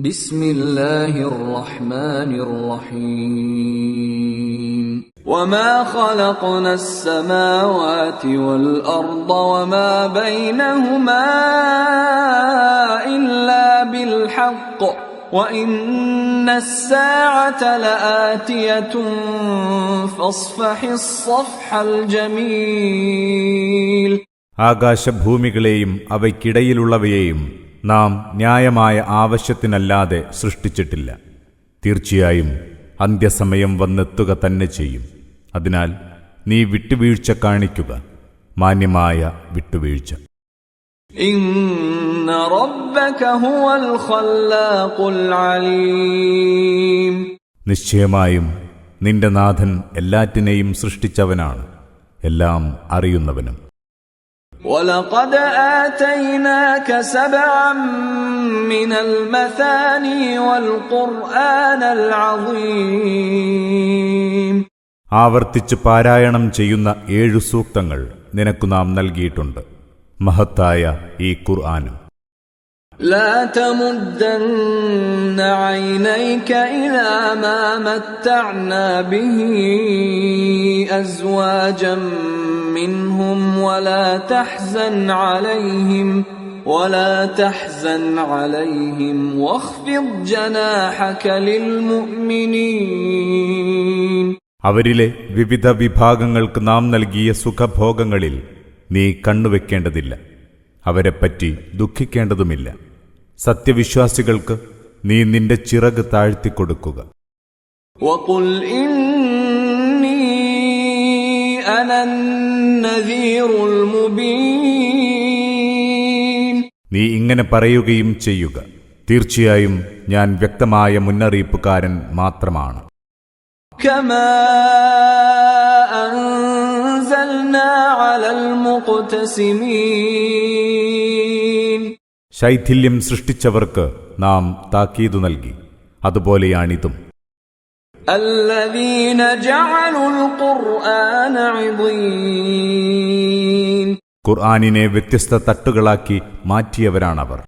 بسم الله الرحمن الرحيم وما خلقنا السماوات والأرض وما بينهما إلا بالحق وإن الساعة لآتية فاصفح الصفح الجميل ആകാശഭൂമികളെയും അവയ്ക്കിടയിലുള്ളവയെയും നാം ന്യായമായ ആവശ്യത്തിനല്ലാതെ സൃഷ്ടിച്ചിട്ടില്ല. തീർച്ചയായും അന്ത്യസമയം വന്നെത്തുക തന്നെ ചെയ്യും. അതിനാൽ നീ വിട്ടുവീഴ്ച കാണിക്കുക മാന്യമായ വിട്ടുവീഴ്ച. നിശ്ചയമായും നിന്റെ നാഥൻ എല്ലാറ്റിനെയും സൃഷ്ടിച്ചവനാണ് എല്ലാം അറിയുന്നവനും. ولقد آتيناك سبعا من المثاني والقرآن العظيم ആവർത്തിച്ച് പാരായണം ചെയ്യുന്ന ഏഴു സൂക്തങ്ങൾ നിനക്കു നാം നൽകിയിട്ടുണ്ട് മഹത്തായ ഈ ഖുർആനും لا تمدن عينيك إلى ما متعنا به أزواجا منهم ولا تحزن عليهم ولا تحزن عليهم واخفض جناحك للمؤمنين അവരിലെ വിവിധ വിഭാഗങ്ങൾക്ക് നാം നൽകിയ സുഖഭോഗങ്ങളിൽ നീ കണ്ണുവെക്കേണ്ടതില്ല അവരെപ്പറ്റി ദുഃഖിക്കേണ്ടതുമില്ല സത്യവിശ്വാസികൾക്ക് നീ നിന്റെ ചിറക് താഴ്ത്തിക്കൊടുക്കുക وقل إني أنا النذير المبين നീ ഇങ്ങനെ പറയുകയും ചെയ്യുക. തീർച്ചയായും ഞാൻ വ്യക്തമായ മുന്നറിയിപ്പുകാരൻ മാത്രമാണ്. ശൈഥില്യം സൃഷ്ടിച്ചവർക്ക് നാം താക്കീതു നൽകി. അതുപോലെയാണിതും. ഖുർആാനിനെ വ്യത്യസ്ത തട്ടുകളാക്കി മാറ്റിയവരാണവർ.